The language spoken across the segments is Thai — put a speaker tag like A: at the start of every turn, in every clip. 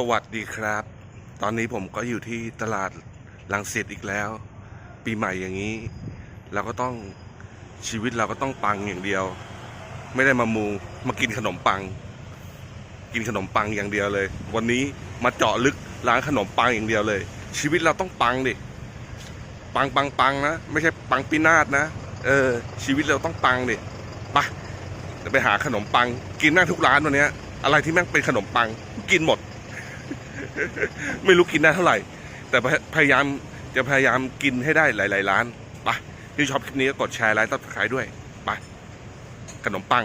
A: สวัสดีครับ ตอนนี้ผมก็อยู่ที่ตลาดลังสิตอีกแล้ว ปีใหม่อย่างนี้ เราก็ต้องชีวิตเราก็ต้องปังอย่างเดียว ไม่ได้มามูมากินขนมปัง กินขนมปังอย่างเดียวเลย วันนี้มาเจาะลึกร้านขนมปังอย่างเดียวเลย ชีวิตเราต้องปังดิปังปังปังนะไม่ใช่ปังปีนาศนะเออชีวิตเราต้องปังดิไปะไปหาขนมปัง กินแม่งทุกร้านวันนี้อะไรที่แม่งเป็นขนมปังกินหมด ไม่รู้กินได้เท่าไหร่ แต่พยายามจะพยายามกินให้ได้หลาย ๆ ร้านไปที่ชอบคลิปนี้ก็กดแชร์ไลค์ตับสไครด้วยไปขนมปัง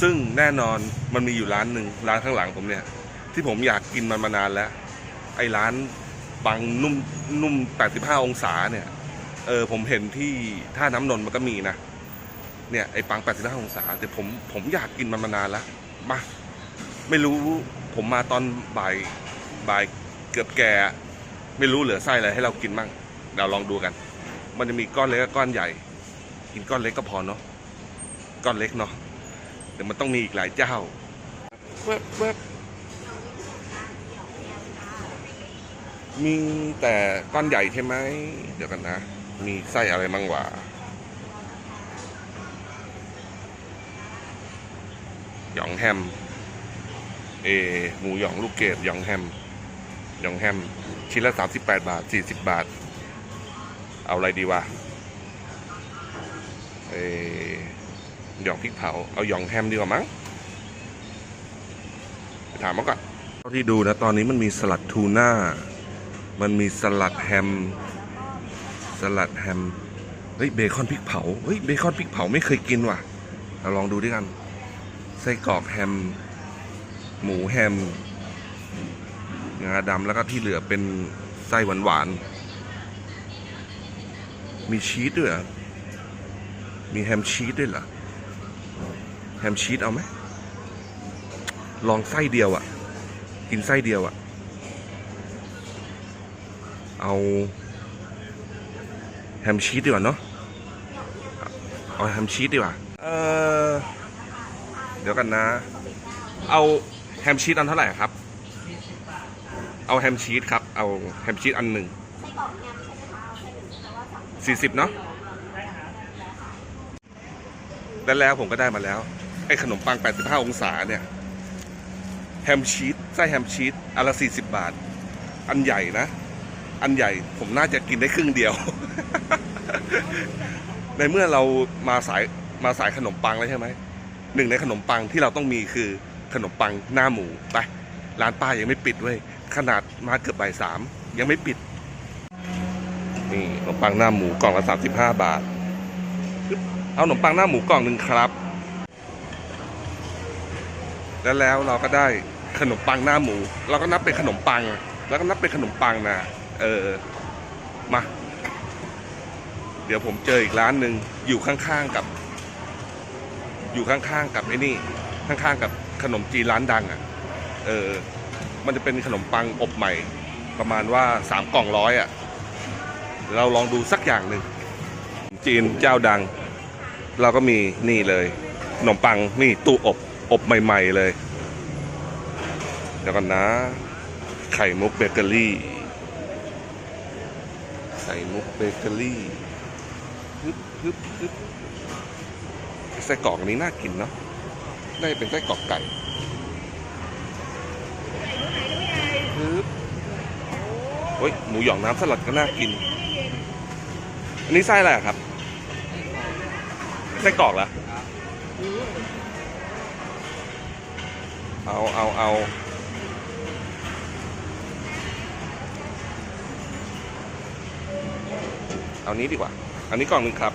A: ซึ่งแน่นอนมันมีอยู่ร้านหนึ่งร้านข้างหลังผมเนี่ย ที่ผมอยากกินมันมานานแล้ว ไอ้ร้านปังนุ่มนุ่ม 85 องศาเนี่ย เออผมเห็นที่ท่าน้ำนนท์มันก็มีนะ เนี่ยไอ้ปัง 85 องศาแต่ผมผมอยากกินมันมานานแล้วมาไม่รู้ ผมมาตอนบ่ายบ่ายเกือบแก่ไม่รู้เหลือไส้อะไรให้เรากินมั่งเดี๋ยวลองดูกัน มันจะมีก้อนเล็กกับก้อนใหญ่ กินก้อนเล็กก็พอเนาะก้อนเล็กเนาะเดี๋ยวมันต้องมีอีกหลายเจ้าแวบแวบมีแต่ก้อนใหญ่ใช่ไหมเดี๋ยวกันนะ มีไส้อะไรมั่งวะหยองแฮม เอหมูหยองลูกเกดหยองแฮมหยองแฮม ชิ้นละ38บาท40บาท เอาอะไรดีวะเอหยองพริกเผา เอาหยองแฮมดีกว่ามั้งถามมาก่อนเท่าที่ดูนะ ตอนนี้มันมีสลัดทูน่า มันมีสลัดแฮม สลัดแฮม เฮ้ยเบคอนพริกเผา เฮ้ยเบคอนพริกเผาไม่เคยกินว่ะ เราลองดูด้วยกัน ไส้กรอกแฮม หมูแฮมงาดำแล้วก็ที่เหลือเป็นไส้หวานๆ มีชีสด้วยมีแฮมชีสด้วยเหรอ แฮมชีสเอาไหม ลองไส้เดียวอะ่ะ กินไส้เดียวอะ่ะ เอาแฮมชีสดีกว่าเนาะ เอาแฮมชีสดีกว่า เออ เดี๋ยวกันนะ เอา แฮมชีสอันเท่าไหร่ครับ เอาแฮมชีสครับ เอาแฮมชีสอันหนึ่งสี่สิบเนาะแล้วแล้วผมก็ได้มาแล้ว ไอ้ขนมปัง 85 องศาเนี่ย แฮมชีสไส้แฮมชีสอันละ 40 บาท อันใหญ่นะ อันใหญ่ผมน่าจะกินได้ครึ่งเดียว ในเมื่อเรามาสายมาสายขนมปังแล้วใช่ไหมหนึ่งในขนมปังที่เราต้องมีคือ ขนมปังหน้าหมูไปร้านป้ายังไม่ปิดเว้ยขนาดมาเกือบบ่ายสามยังไม่ปิด นี่ขนมปังหน้าหมูกล่องละสามสิบห้าบาท เอาขนมปังหน้าหมูกล่องหนึ่งครับ แล้วแล้วเราก็ได้ขนมปังหน้าหมู เราก็นับเป็นขนมปัง แล้วก็นับเป็นขนมปังนะเออมา เดี๋ยวผมเจออีกร้านหนึ่งอยู่ข้างๆกับ อยู่ข้างๆกับไอ้นี่ ข้างๆกับ ขนมจีนร้านดังอะ เออ มันจะเป็นขนมปังอบใหม่ ประมาณว่าสามกล่องร้อยอะ เราลองดูสักอย่างหนึ่งจีนเจ้าดัง เราก็มีนี่เลยขนมปังนี่ตู้อบอบใหม่ ๆ เลย เดี๋ยวกันนะ ไข่มุกเบเกอรี่ ไข่มุกเบเกอรี่ฮึบฮึบฮึบไส้กรอกอันนี้น่ากินเนาะ น่าจะเป็นไส้กรอกไก่ปึ๊บโอ้ยหมูหยองน้ำสลัดก็น่ากิน อันนี้ไส้อะไรอะครับ ไส้กรอกเหรอ เอาเอาเอาเอานี้ดีกว่า อันนี้กล่องหนึ่งครับ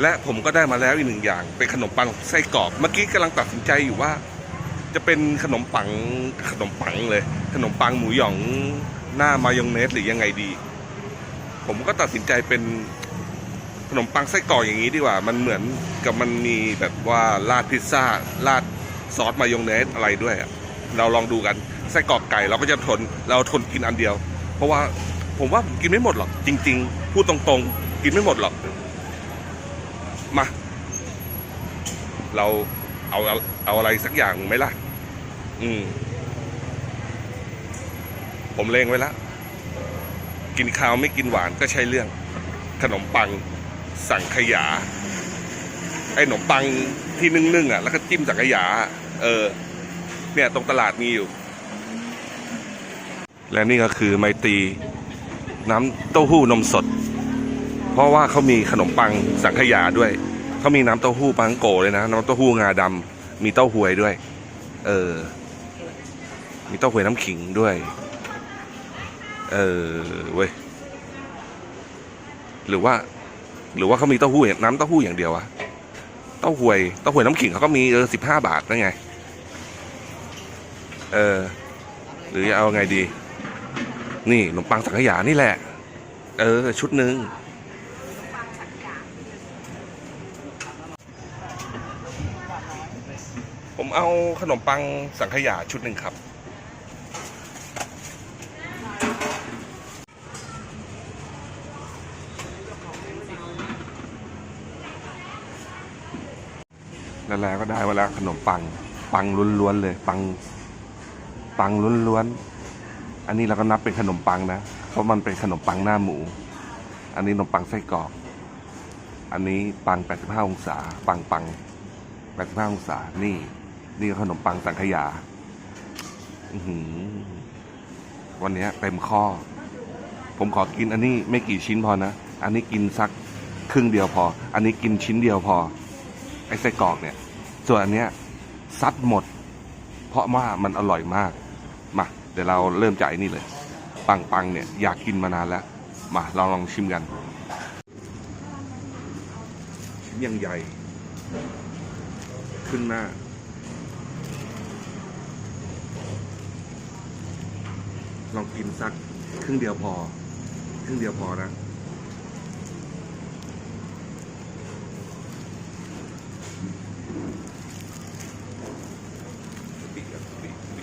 A: และผมก็ได้มาแล้วอีกหนึ่งอย่าง เป็นขนมปังไส้กรอกเมื่อกี้กำลังตัดสินใจอยู่ว่า จะเป็นขนมปังขนมปังเลย ขนมปังหมูหยองหน้ามายองเนสหรือยังไงดี ผมก็ตัดสินใจเป็นขนมปังไส้กรอกอย่างนี้ดีกว่า มันเหมือนกับมันมีแบบว่าราดพิซซ่าราดซอสมายองเนสอะไรด้วย เราลองดูกันไส้กรอกไก่เราก็จะทนเราทนกินอันเดียว เพราะว่าผมว่าผมกินไม่หมดหรอกจริง ๆ พูดตรงๆ กินไม่หมดหรอก มา เราเอาเอาเอาอะไรสักอย่างไหมล่ะ อืม ผมเลงไว้แล้วกินข้าวไม่กินหวานก็ใช่เรื่อง ขนมปังสั่งขยา ไอ้ขนมปังที่นึ่งๆอะ แล้วก็จิ้มสังขยา เออ เนี่ยตรงตลาดมีอยู่ และนี่ก็คือไมตีน้ำเต้าหู้นมสด ราะว่าเขามีขนมปังสังขยาด้วย เขามีน้ำเต้าหู้ปังโกเลยนะ น้ำเต้าหู้งาดำมีเต้าหวยด้วย เออ มีเต้าหวยน้ำขิงด้วย เออเว้ย หรือว่า หรือว่าเขามีเต้าหู้อย่างน้ำเต้าหู้อย่างเดียวอะเต้าหวย เต้าหวยน้ำขิงเขาก็มีเออสิบห้าบาทนั่นไง เออ หรือจะเอาไงดี นี่ขนมปังสังขยานี่แหละ เออ ชุดหนึ่ง ผมเอาขนมปังสังขยาชุดหนึ่งครับ แล้วแล้วก็ได้มาแล้วขนมปัง ปังล้วนๆเลย ปัง ปังล้วนๆ อันนี้เราก็นับเป็นขนมปังนะ เพราะมันเป็นขนมปังหน้าหมู อันนี้ขนมปังไส้กรอก อันนี้ปัง 85 องศา ปังปัง85องศา นี่ นี่ขนมปังสังขยาวันนี้เต็มข้อ ผมขอกินอันนี้ไม่กี่ชิ้นพอนะ อันนี้กินสักครึ่งเดียวพอ อันนี้กินชิ้นเดียวพอ ไอ้ไส้กรอกเนี่ย ส่วนอันเนี้ยซัดหมด เพราะว่ามันอร่อยมาก มา เดี๋ยวเราเริ่มจากไอ้นี่เลย ปังปังเนี่ยอยากกินมานานแล้ว มาเราลองชิมกัน ชิ้นยังใหญ่ ขึ้นหน้า ลองกินสักครึ่งเดียวพอ ครึ่งเดียวพอนะปิครับปิปิ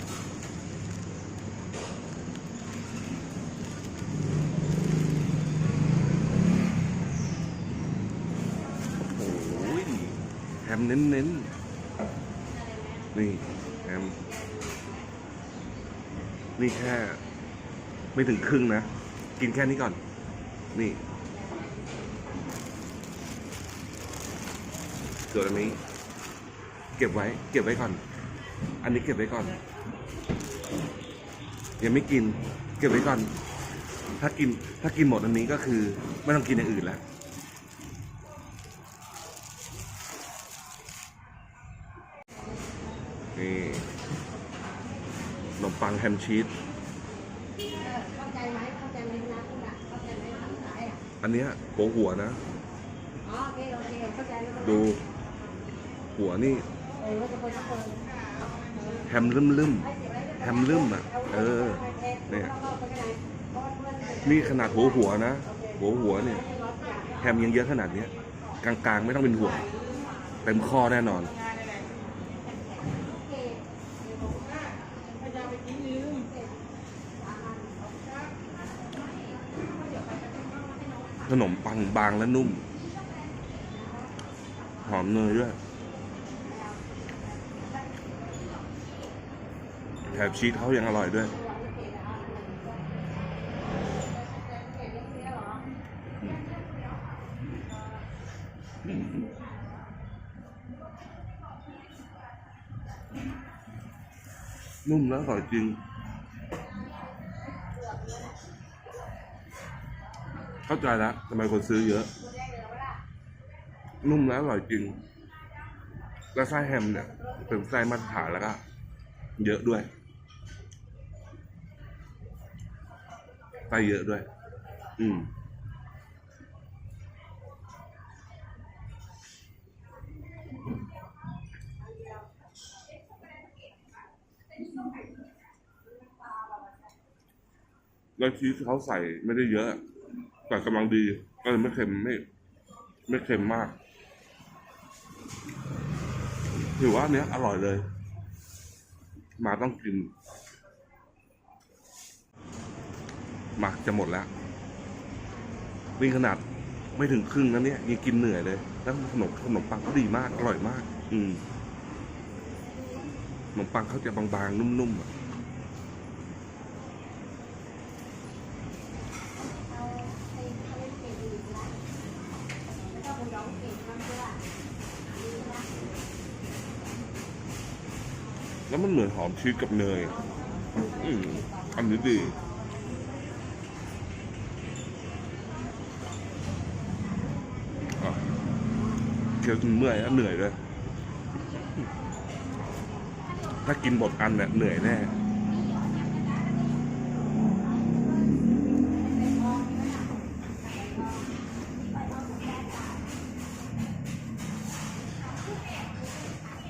A: โอ้ยแฮมเน้นๆนี่แฮมนี่แค่ ไม่ถึงครึ่งนะ กินแค่นี้ก่อน นี่ส่วนอันนี้ เก็บไว้ เก็บไว้ก่อน อันนี้เก็บไว้ก่อน ยังไม่กิน เก็บไว้ก่อน ถ้ากิน ถ้ากินหมดอันนี้ก็คือไม่ต้องกินอย่างอื่นแล้วนี่ขนมปังแฮมชีส
B: อะ
A: อันเนี้ยหัวหัวนะ
B: อ๋อโอเคโอเคเข้าใจแล้ว
A: ดู หัวนี่
B: เออว่าจะเป็นคน
A: แฮมลืมลืมๆแฮมลืมอะ เออ เนี่ย นี่ขนาดหัวหัวนะ หัวหัวเนี่ย แฮมยังเยอะขนาดเนี้ย กลางๆไม่ต้องเป็นห่วง เต็มข้อแน่นอน ขนมปังบางและนุ่ม หอมเนยด้วยแถมชีสเขายังอร่อยด้วยนุ่มแล้วอร่อยจริง เข้าใจแล้วทำไมคนซื้อเยอะ นุ่มแล้วอร่อยจริง แล้วไส้แฮมเนี่ยเป็นไส้มาตรฐานแล้วก็เยอะด้วยไส้เยอะด้วย อืมแล้วชีสเขาใส่ไม่ได้เยอะ แต่กำลังดีก็เลยไม่เค็มไม่ไม่เค็มมากถือว่าเนี้ยอร่อยเลย มาต้องกินมาจะหมดแล้วนี่ขนาดไม่ถึงครึ่งนะเนี่ยยังกินเหนื่อยเลย แล้วขนมขนมปังก็ดีมาก อร่อยมาก อืมขนมปังเขาจะบางๆ นุ่มๆอะ
B: เอาไปเขาเล่นเกมอื่นละไม่ต้องไปร้องเกมมันเพื่อดีละ
A: แล้ว มันเหมือนหอมชีสกับเนยอืมอันนี้ดีเคี้ยวจนเมื่อยแล้วเหนื่อยเลยถ้ากินหมดอันเนี่ยเหนื่อยแน่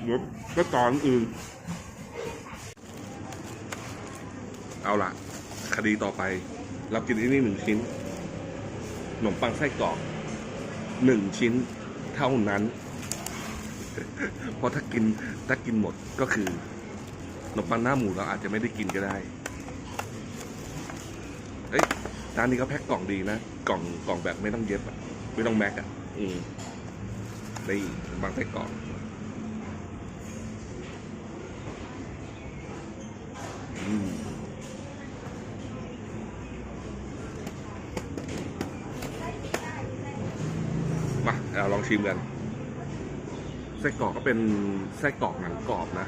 A: เดี๋ยวก็ตอนอื่น เอาละคดีต่อไป เรากินที่นี่หนึ่งชิ้นขนมปังไส้กรอกหนึ่งชิ้นเท่านั้น เพราะถ้ากินถ้ากินหมดก็คือขนมปังหน้าหมูเราอาจจะไม่ได้กินก็ได้เอ้ยร้านนี้ก็แพ็คกล่องดีนะ กล่องกล่องแบบไม่ต้องเย็บอะไม่ต้องแม็กอะอืมนี่ขนมปังไส้กรอก อืมมาเราลอง ชิมกันไส้กรอกก็เป็นไส้กรอกหนังกรอบนะ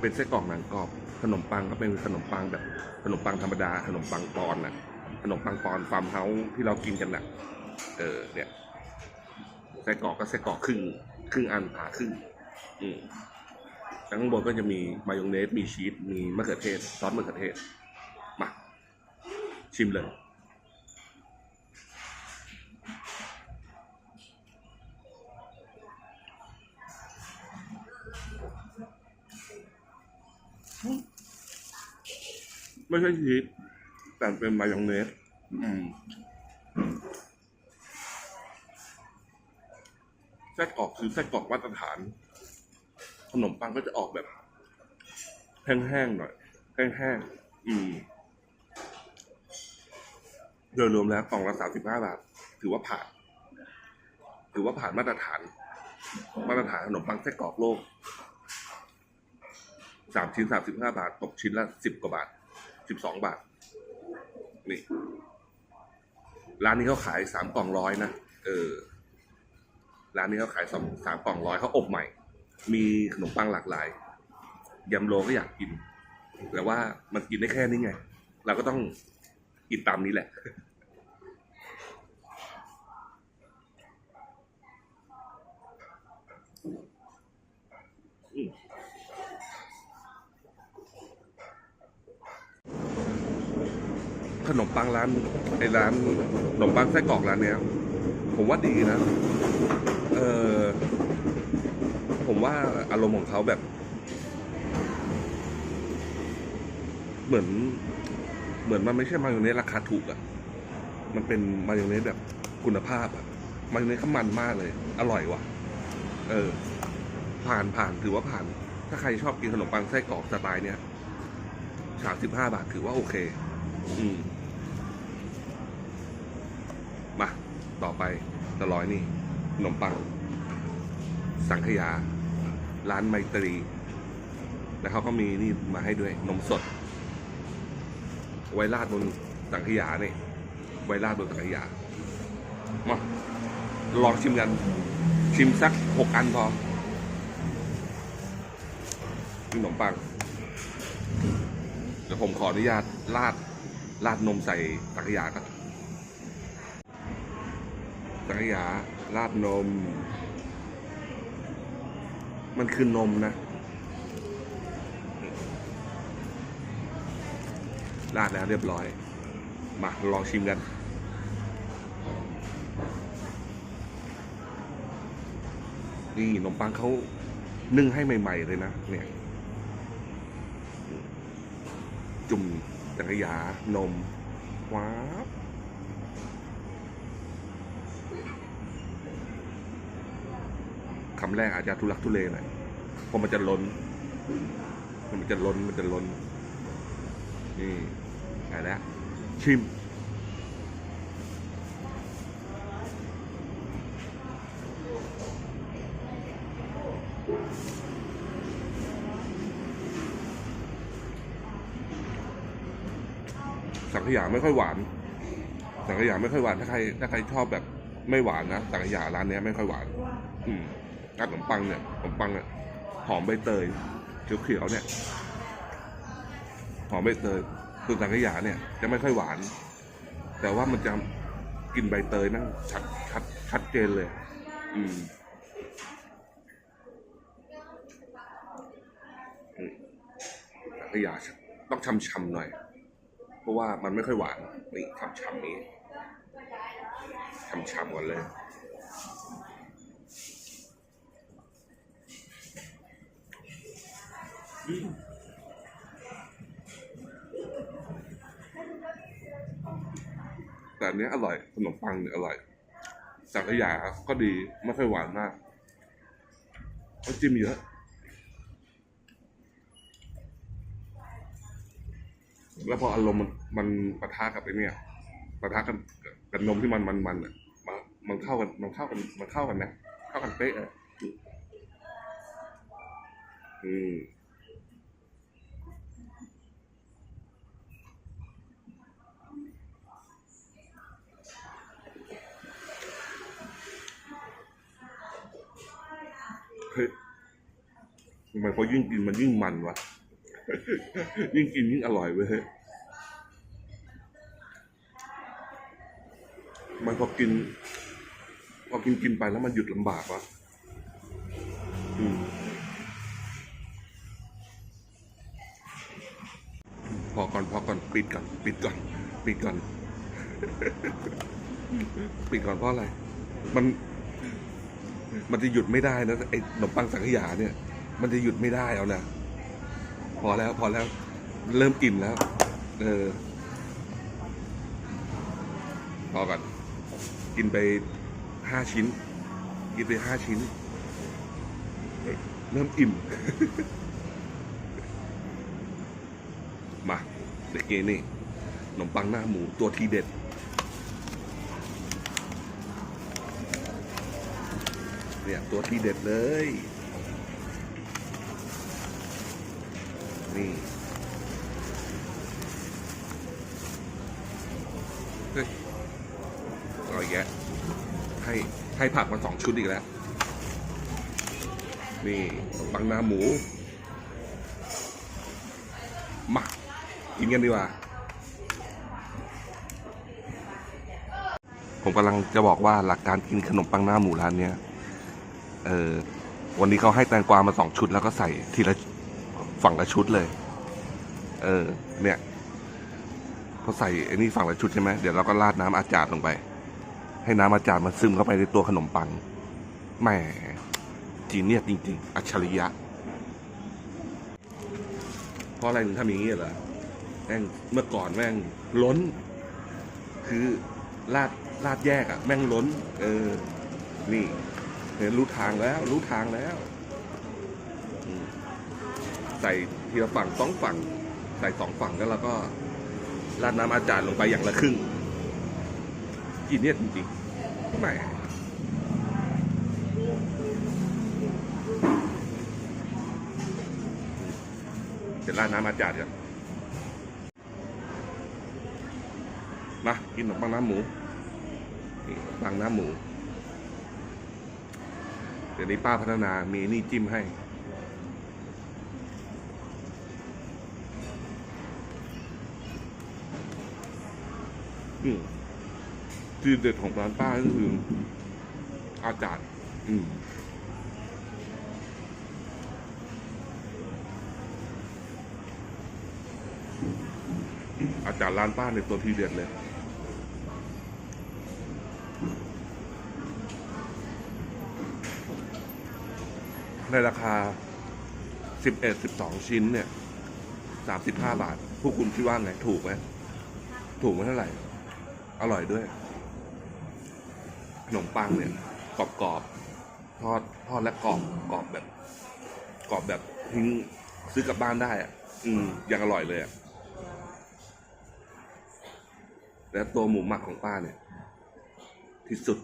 A: เป็นไส้กรอกหนังกรอบ ขนมปังก็เป็นขนมปังแบบขนมปังธรรมดา ขนมปังปอนน่ะขนมปังปอนฟาร์มเฮาส์ที่เรากินกันน่ะ เออ เนี่ยไส้กรอกก็ไส้กรอกครึ่งครึ่งอันผ่าครึ่งอืมข้างบนก็จะมีมายองเนส มีชีส มีมะเขือเทศ ซอสมะเขือเทศ มา ชิมเลย ไม่ใช่ชีสแต่เป็นมายองเนสอืมไส้กรอกคือไส้กรอกมาตรฐาน ขนมปังก็จะออกแบบ แห้งๆหน่อย แห้งๆอืมโดยรวมแล้วกล่องละสามสิบห้าบาท ถือว่าผ่าน ถือว่าผ่านมาตรฐาน มาตรฐานขนมปังไส้กรอกโลกสามชิ้นสามสิบห้าบาท ตกชิ้นละสิบกว่าบาท สิบสองบาท นี่ ร้านนี้เขาขายสามกล่องร้อยนะ เออ ร้านนี้เขาขายสามสามกล่องร้อยเขาอบใหม่ มีขนมปังหลากหลาย ยำโลก็อยากกิน แต่ว่ามันกินได้แค่นี้ไง เราก็ต้องกินตามนี้แหละ ขนมปังร้านไอ้ร้านขนมปังไส้กรอกร้านเนี้ย ผมว่าดีนะ เออผมว่าอารมณ์ของเขาแบบ เหมือน เหมือนมันไม่ใช่มายองเนสราคาถูกอะมันเป็นมายองเนสแบบคุณภาพอะมายองเนสเขามันมากเลย อร่อยว่ะ เออ ผ่านผ่านถือว่าผ่าน ถ้าใครชอบกินขนมปังไส้กรอกสไตล์เนี้ยสามสิบห้าบาทถือว่าโอเค อืม มา ต่อไปตะร้อยนี่ขนมปัง สังขยา ร้านไมตรี แล้วเขาก็มีนี่มาให้ด้วยนมสด ไวราดบนสังขยาเนี่ยไวราดบนสังขยา มาลองชิมกัน ชิมสักหกอันพอขนมปังเดี๋ยวผมขออนุญาตราดราดนมใส่สังขยาก่อน สังขยาราดนม มันคือนมนะราดแล้วเรียบร้อย มาลองชิมกัน นี่ขนมปังเขานึ่งให้ใหม่ๆเลยนะ เนี่ย จุ่มจักรยานมว้าว คำแรกอาจจะทุลักทุเลหน่อยเพราะมันจะล้น มันจะล้นมันจะล้น นี่ใช่แล้ว ชิม สังขยาไม่ค่อยหวาน สังขยาไม่ค่อยหวาน ถ้าใคร ถ้าใครชอบแบบไม่หวานนะ สังขยาร้านนี้ไม่ค่อยหวาน อืม ร้านขนมปังเนี่ยขนมปังเนี่ยหอมใบเตยเขียวๆเนี่ยหอมใบเตยส่วนสังขยาเนี่ยจะไม่ค่อยหวาน แต่ว่ามันจะกลิ่นใบเตยนั่งชัดชัดชัดเจนเลย อืมอืมสังขยาต้องช่ำๆหน่อย เพราะว่ามันไม่ค่อยหวานนี่ช่ำๆนี้ช่ำๆก่อนเลย แต่เนี้ยอร่อยขนมปังเนี่ยอร่อยสังขยาก็ดีไม่ค่อยหวานมากก็จิ้มเยอะแล้วพออารมณ์มันมันปะทะกับไอ้เนี่ยปะทะกันกับนมที่มันมันมันอะมันมันเข้ากันมันเข้ากันมันเข้ากันนะเข้ากันเป๊ะอะอืม ทำไมพอยิ่งกินมันยิ่งมันวะ ยิ่งกินยิ่งอร่อยเว้ยมันพอกินพอกินกินไปแล้วมันหยุดลำบากวะอืมพอก่อนพอก่อนปิดก่อนปิดก่อนปิดก่อนปิดก่อนเพราะอะไร มัน มันจะหยุดไม่ได้นะไอ้ขนมปังสังขยาเนี่ย มันจะหยุดไม่ได้เอานะพอแล้วพอแล้ว เริ่มอิ่มแล้ว เออพอก่อนกินไปห้าชิ้น กินไปห้าชิ้น เริ่มอิ่ม มาเด็กเกนี่ขนมปังหน้าหมูตัวทีเด็ดเนี่ยตัวทีเด็ดเลย นี่เฮ้ยเอาอีกแยะให้ให้ผักมาสองชุดอีกแล้ว นี่ขนมปังหน้าหมู มากินกันดีกว่า ผมกำลังจะบอกว่าหลักการกินขนมปังหน้าหมูร้านเนี้ย เออวันนี้เขาให้แตงกวามาสองชุดแล้วก็ใส่ทีละ ฝั่งละชุดเลย เออ เนี่ยเขาใส่ไอ้นี่ฝั่งละชุดใช่ไหมเดี๋ยวเราก็ราดน้ำอาจารย์ลงไป ให้น้ำอาจารย์มันซึมเข้าไปในตัวขนมปังแหมจีเนียสจริง ๆ อัจฉริยะ เพราะอะไรถึงทำอย่างนี้เหรอแม่งเมื่อก่อนแม่งล้น คือลาดลาดแยกอะแม่งล้น เออ นี่เห็นรู้ทางแล้ว รู้ทางแล้ว ใส่ทีละฝั่งสองฝั่ง ใส่สองฝั่งแล้วเราก็ราดน้ำอาจารย์ลงไปอย่างละครึ่งกินเนี่ยจริงๆไม่เดี๋ยวราดน้ำอาจารย์กันมากินขนมปังน้ำหมูนี่ปังน้ำหมู เดี๋ยวนี้ป้าพัฒนามีนี่จิ้มให้ อืมที่เด็ดของร้านป้าก็คืออาจารย์อืมอาจารย์ร้านป้าในยตัวทีเด็ดเลย ในราคาสิบเอ็ดสิบสองชิ้นเนี่ยสามสิบห้าบาท พวกคุณคิดว่าไง ถูกไหม ถูกไหมเท่าไหร่ อร่อยด้วย ขนมปังเนี่ยกรอบกรอบๆทอดทอดและกรอบกรอบแบบกรอบแบบทิ้งซื้อกลับบ้านได้อะ อืมยังอร่อยเลยอะและตัวหมูหมักของป้าเนี่ย ที่สุด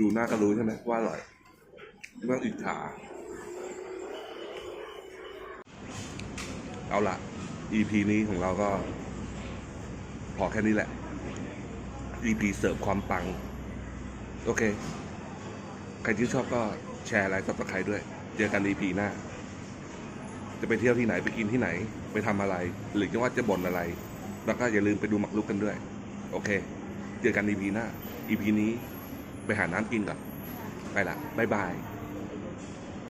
A: ดูหน้าก็รู้ใช่ไหมว่าอร่อยไม่ต้องอิจฉาเอาละ EP นี้ของเราก็ พอแค่นี้แหละ EP เสิร์ฟความปัง โอเค ใครที่ชอบก็แชร์ไลค์ซับสไครด้วย เจอกัน EP หน้า จะไปเที่ยวที่ไหนไปกินที่ไหน ไปทำอะไร หรือจะว่าจะบ่นอะไร แล้วก็อย่าลืมไปดูหมักลุกกันด้วย โอเค เจอกัน EP หน้า EP นี้ ไปหาน้ำกินก่อน ไปละบ๊ายบาย